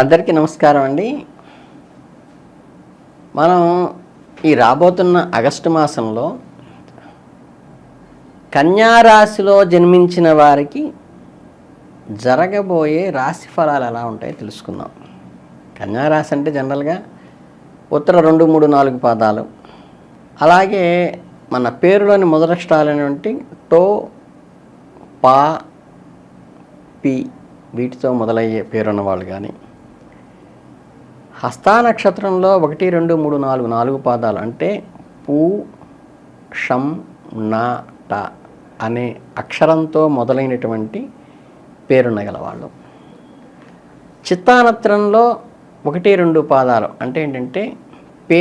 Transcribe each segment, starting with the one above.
అందరికీ నమస్కారం అండి. మనం ఈ రాబోతున్న ఆగస్టు మాసంలో కన్యారాశిలో జన్మించిన వారికి జరగబోయే రాశి ఫలాలు ఎలా ఉంటాయో తెలుసుకుందాం. కన్యా రాశి అంటే జనరల్గా ఉత్తర రెండు మూడు నాలుగు పాదాలు. అలాగే మన పేరులోని మొదలక్షరాలైనటువంటి టో పా పి వీటితో మొదలయ్యే పేరున్న వాళ్ళు కానీ హస్తా నక్షత్రంలో ఒకటి రెండు మూడు నాలుగు నాలుగు పాదాలు అంటే పూ షం నా ట అనే అక్షరంతో మొదలైనటువంటి పేరున్న గలవాళ్ళు చిత్తానత్రంలో ఒకటి రెండు పాదాలు అంటే ఏంటంటే పే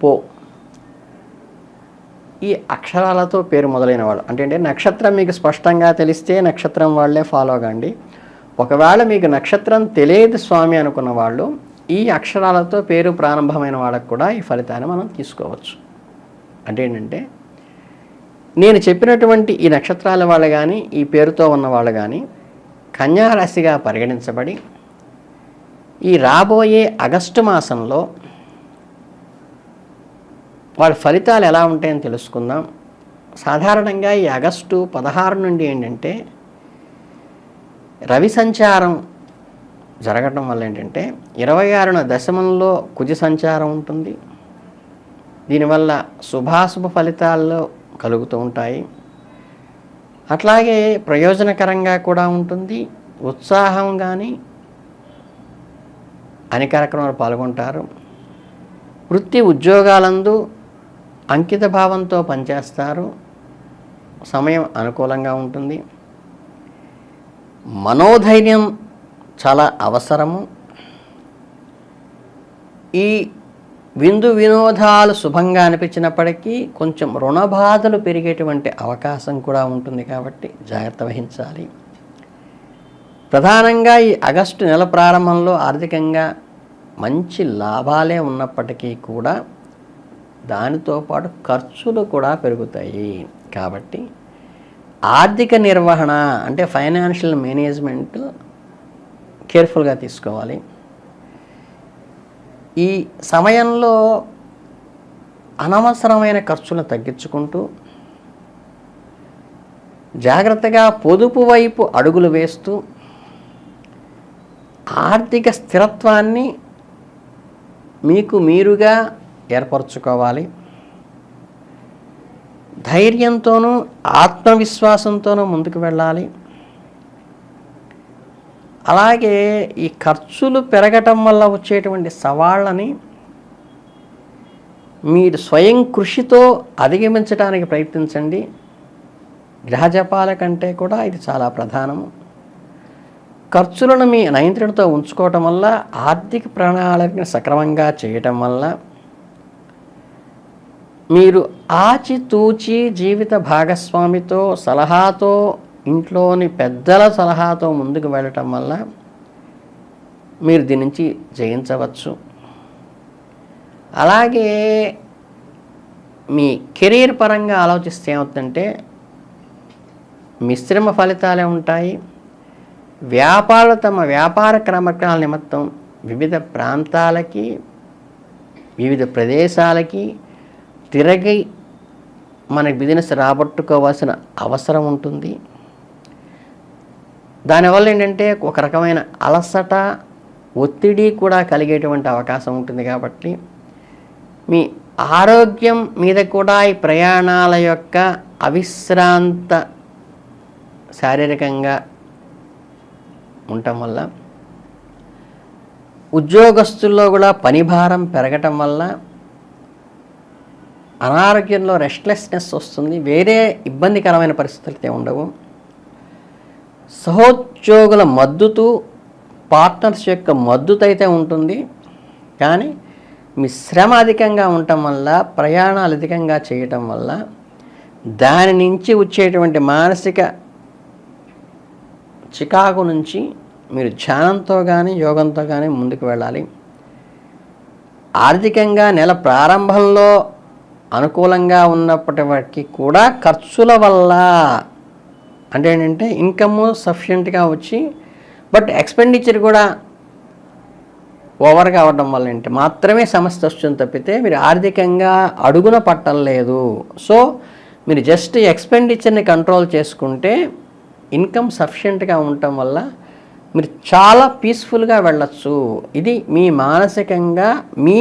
పో. ఈ అక్షరాలతో పేరు మొదలైన వాళ్ళు అంటే అంటే నక్షత్రం మీకు స్పష్టంగా తెలిస్తే నక్షత్రం వాళ్ళే ఫాలో కండి ఒకవేళ మీకు నక్షత్రం తెలియదు స్వామి అనుకున్న వాళ్ళు ఈ అక్షరాలతో పేరు ప్రారంభమైన వాళ్ళకు కూడా ఈ ఫలితాన్ని మనం తీసుకోవచ్చు. అంటే ఏంటంటే నేను చెప్పినటువంటి ఈ నక్షత్రాల వాళ్ళు కానీ ఈ పేరుతో ఉన్న వాళ్ళు కానీ కన్యారాశిగా పరిగణించబడి ఈ రాబోయే ఆగస్టు మాసంలో వాళ్ళ ఫలితాలు ఎలా ఉంటాయని తెలుసుకుందాం. సాధారణంగా ఈ ఆగస్టు పదహారు నుండి ఏంటంటే రవి సంచారం జరగటం వల్ల ఏంటంటే ఇరవై ఆరున దశమంలో కుజ సంచారం ఉంటుంది. దీనివల్ల శుభాశుభ ఫలితాల్లో కలుగుతూ ఉంటాయి. అట్లాగే ప్రయోజనకరంగా కూడా ఉంటుంది. ఉత్సాహం కానీ అన్ని కార్యక్రమాలు పాల్గొంటారు. వృత్తి ఉద్యోగాలందు అంకిత భావంతో పనిచేస్తారు. సమయం అనుకూలంగా ఉంటుంది. మనోధైర్యం చాలా అవసరము. ఈ విందు వినోదాలు శుభంగా అనిపించినప్పటికీ కొంచెం రుణ బాధలు పెరిగేటువంటి అవకాశం కూడా ఉంటుంది కాబట్టి జాగ్రత్త వహించాలి. ప్రధానంగా ఈ ఆగస్టు నెల ప్రారంభంలో ఆర్థికంగా మంచి లాభాలే ఉన్నప్పటికీ కూడా దానితో పాటు ఖర్చులు కూడా పెరుగుతాయి. కాబట్టి ఆర్థిక నిర్వహణ అంటే ఫైనాన్షియల్ మేనేజ్మెంట్ కేర్ఫుల్గా తీసుకోవాలి. ఈ సమయంలో అనవసరమైన ఖర్చులను తగ్గించుకుంటూ జాగ్రత్తగా పొదుపు వైపు అడుగులు వేస్తూ ఆర్థిక స్థిరత్వాన్ని మీకు మీరుగా ఏర్పరచుకోవాలి. ధైర్యంతోనూ ఆత్మవిశ్వాసంతోనూ ముందుకు వెళ్ళాలి. అలాగే ఈ ఖర్చులు పెరగటం వల్ల వచ్చేటువంటి సవాళ్ళని మీరు స్వయం కృషితో అధిగమించడానికి ప్రయత్నించండి. గ్రహజపాల కంటే కూడా ఇది చాలా ప్రధానము. ఖర్చులను మీ నియంత్రణతో ఉంచుకోవటం వల్ల ఆర్థిక ప్రణాళికను సక్రమంగా చేయటం వల్ల మీరు ఆచితూచి జీవిత భాగస్వామితో సలహాతో ఇంట్లోని పెద్దల సలహాతో ముందుకు వెళ్ళటం వల్ల మీరు దీని నుంచి జయించవచ్చు. అలాగే మీ కెరీర్ పరంగా ఆలోచిస్తే ఏమవుతుందంటే మిశ్రమ ఫలితాలే ఉంటాయి. వ్యాపారులు తమ వ్యాపార క్రమక్రమాల నిమిత్తం వివిధ ప్రాంతాలకి వివిధ ప్రదేశాలకి తిరగి మన బిజినెస్ రాబట్టుకోవాల్సిన అవసరం ఉంటుంది. దానివల్ల ఏంటంటే ఒక రకమైన అలసట ఒత్తిడి కూడా కలిగేటువంటి అవకాశం ఉంటుంది కాబట్టి మీ ఆరోగ్యం మీద కూడా ఈ ప్రయాణాల యొక్క అవిశ్రాంత శారీరకంగా ఉండటం వల్ల ఉద్యోగస్తుల్లో కూడా పనిభారం పెరగటం వల్ల అనారోగ్యంలో రెస్ట్లెస్నెస్ వస్తుంది వేరే ఇబ్బందికరమైన పరిస్థితులు అయితే ఉండవు. సహోద్యోగుల మద్దతు పార్ట్నర్స్ యొక్క మద్దతు అయితే ఉంటుంది. కానీ మీ శ్రమ అధికంగా ఉండటం వల్ల ప్రయాణాలు అధికంగా చేయటం వల్ల దాని నుంచి వచ్చేటువంటి మానసిక చికాకు నుంచి మీరు ధ్యానంతో కానీ యోగంతో కానీ ముందుకు వెళ్ళాలి. ఆర్థికంగా నెల ప్రారంభంలో అనుకూలంగా ఉన్నప్పటికీ కూడా ఖర్చుల వల్ల అంటే ఏంటంటే ఇన్కమ్ సఫిషియెంట్గా వచ్చి బట్ ఎక్స్పెండిచర్ కూడా ఓవర్గా అవ్వడం వల్ల ఏంటి? మాత్రమే సమస్య వస్తుంది తప్పితే మీరు ఆర్థికంగా అడుగున పట్టం లేదు. సో మీరు జస్ట్ ఎక్స్పెండిచర్ని కంట్రోల్ చేసుకుంటే ఇన్కమ్ సఫిషియెంట్గా ఉండటం వల్ల మీరు చాలా పీస్ఫుల్గా వెళ్ళచ్చు. ఇది మీ మానసికంగా మీ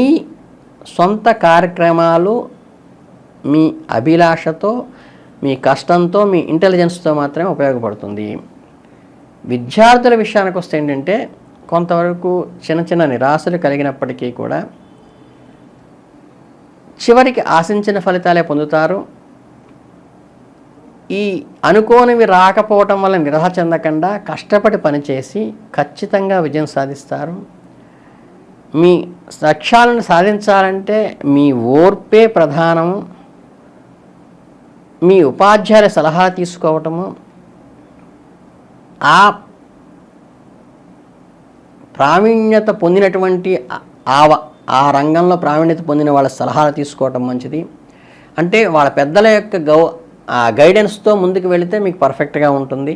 సొంత కార్యక్రమాలు మీ అభిలాషతో మీ కష్టంతో మీ ఇంటెలిజెన్స్తో మాత్రమే ఉపయోగపడుతుంది. విద్యార్థుల విషయానికి వస్తే ఏంటంటే కొంతవరకు చిన్న చిన్న నిరాశలు కలిగినప్పటికీ కూడా చివరికి ఆశించిన ఫలితాలే పొందుతారు. ఈ అనుకోనివి రాకపోవటం వల్ల నిరాశ చెందకుండా కష్టపడి పనిచేసి ఖచ్చితంగా విజయం సాధిస్తారు. మీ లక్ష్యాలను సాధించాలంటే మీ ఓర్పే ప్రధానము. మీ ఉపాధ్యాయుల సలహా తీసుకోవటము ఆ ప్రావీణ్యత పొందినటువంటి ఆ ఆ రంగంలో ప్రావీణ్యత పొందిన వాళ్ళ సలహాలు తీసుకోవటం మంచిది. అంటే వాళ్ళ పెద్దల యొక్క గౌ ఆ గైడెన్స్తో ముందుకు వెళితే మీకు పర్ఫెక్ట్గా ఉంటుంది.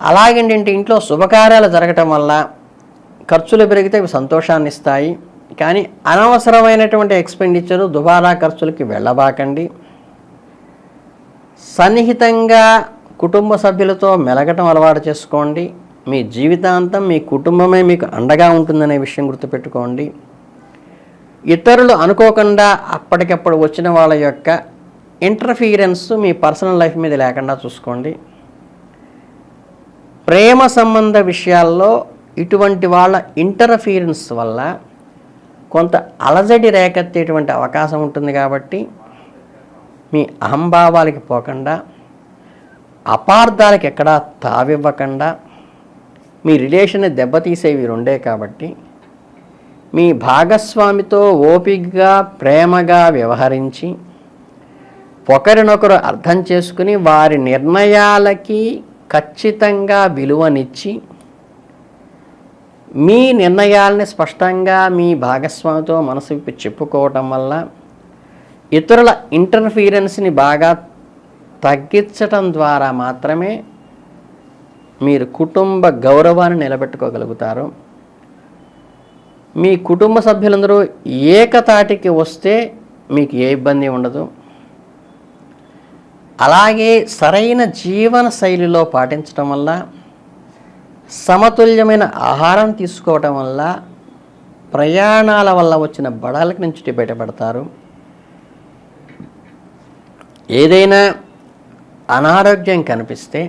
అలాగేంటంటే ఇంట్లో శుభకార్యాలు జరగటం వల్ల ఖర్చులు పెరిగితే అవి సంతోషాన్ని ఇస్తాయి. కానీ అనవసరమైనటువంటి ఎక్స్పెండిచరు దుబారా ఖర్చులకి వెళ్ళబాకండి. సన్నిహితంగా కుటుంబ సభ్యులతో మెలగటం అలవాటు చేసుకోండి. మీ జీవితాంతం మీ కుటుంబమే మీకు అండగా ఉంటుందనే విషయం గుర్తుపెట్టుకోండి. ఇతరులు అనుకోకుండా అప్పటికప్పుడు వచ్చిన వాళ్ళ యొక్క ఇంటర్ఫీరెన్స్ మీ పర్సనల్ లైఫ్ మీద లేకుండా చూసుకోండి. ప్రేమ సంబంధ విషయాల్లో ఇటువంటి వాళ్ళ ఇంటర్ఫీరెన్స్ వల్ల కొంత అలజడి రేకెత్తేటువంటి అవకాశం ఉంటుంది కాబట్టి మీ అహంభావాలకి పోకుండా అపార్థాలకు ఎక్కడా తావివ్వకుండా మీ రిలేషన్ దెబ్బతీసేవి రెండే కాబట్టి మీ భాగస్వామితో ఓపికగా ప్రేమగా వ్యవహరించి ఒకరినొకరు అర్థం చేసుకుని వారి నిర్ణయాలకి ఖచ్చితంగా విలువనిచ్చి మీ నిర్ణయాల్ని స్పష్టంగా మీ భాగస్వామితో మనసు చెప్పుకోవటం వల్ల ఇతరుల ఇంటర్ఫీరెన్స్ని బాగా తగ్గించటం ద్వారా మాత్రమే మీరు కుటుంబ గౌరవాన్ని నిలబెట్టుకోగలుగుతారు. మీ కుటుంబ సభ్యులందరూ ఏకతాటికి వస్తే మీకు ఏ ఇబ్బంది ఉండదు. అలాగే సరైన జీవన శైలిలో పాటించడం వల్ల సమతుల్యమైన ఆహారం తీసుకోవటం వల్ల ప్రయాణాల వల్ల వచ్చిన బడాలకు నుంచి బయటపడతారు. ఏదైనా అనారోగ్యం కనిపిస్తే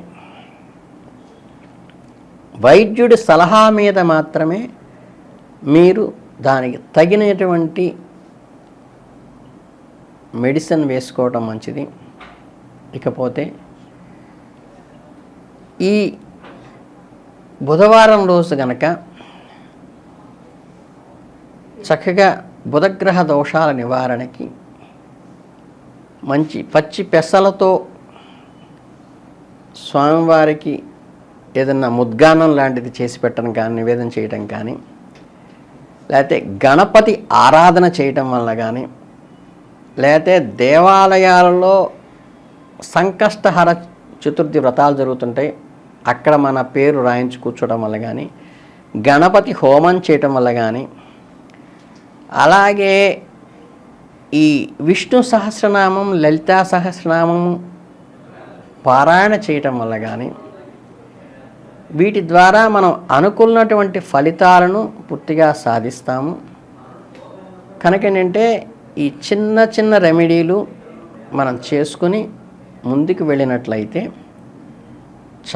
వైద్యుడి సలహా మీద మాత్రమే మీరు దానికి తగినటువంటి మెడిసిన్ వేసుకోవటం మంచిది. ఇకపోతే ఈ బుధవారం రోజు గనక చక్కగా బుధగ్రహ దోషాల నివారణకి మంచి పచ్చి పెసలతో స్వామివారికి ఏదన్నా ముద్గానం లాంటిది చేసి పెట్టడం కానీ నివేదన చేయటం కానీ లేకపోతే గణపతి ఆరాధన చేయటం వల్ల కానీ లేకపోతే దేవాలయాలలో సంకష్టహర చతుర్థి వ్రతాలు జరుగుతుంటాయి. అక్కడ మన పేరు రాయించి కూర్చోవడం వల్ల కానీ గణపతి హోమం చేయటం వల్ల కానీ అలాగే ఈ విష్ణు సహస్రనామం లలితా సహస్రనామము పారాయణ చేయటం వల్ల కానీ వీటి ద్వారా మనం అనుకున్నటువంటి ఫలితాలను పూర్తిగా సాధిస్తాము. కనుక ఏంటంటే ఈ చిన్న చిన్న రెమెడీలు మనం చేసుకుని ముందుకు వెళ్ళినట్లయితే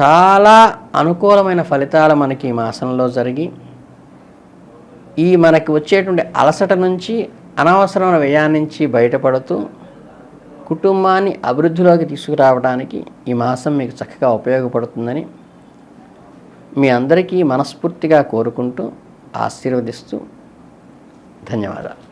చాలా అనుకూలమైన ఫలితాలు మనకి ఈ మాసంలో జరిగి ఈ మనకి వచ్చేటువంటి అలసట నుంచి అనవసరమైన వ్యయాన్ని నుంచి బయటపడుతూ కుటుంబాన్ని అభివృద్ధిలోకి తీసుకురావడానికి ఈ మాసం మీకు చక్కగా ఉపయోగపడుతుందని మీ అందరికీ మనస్ఫూర్తిగా కోరుకుంటూ ఆశీర్వదిస్తూ ధన్యవాదాలు.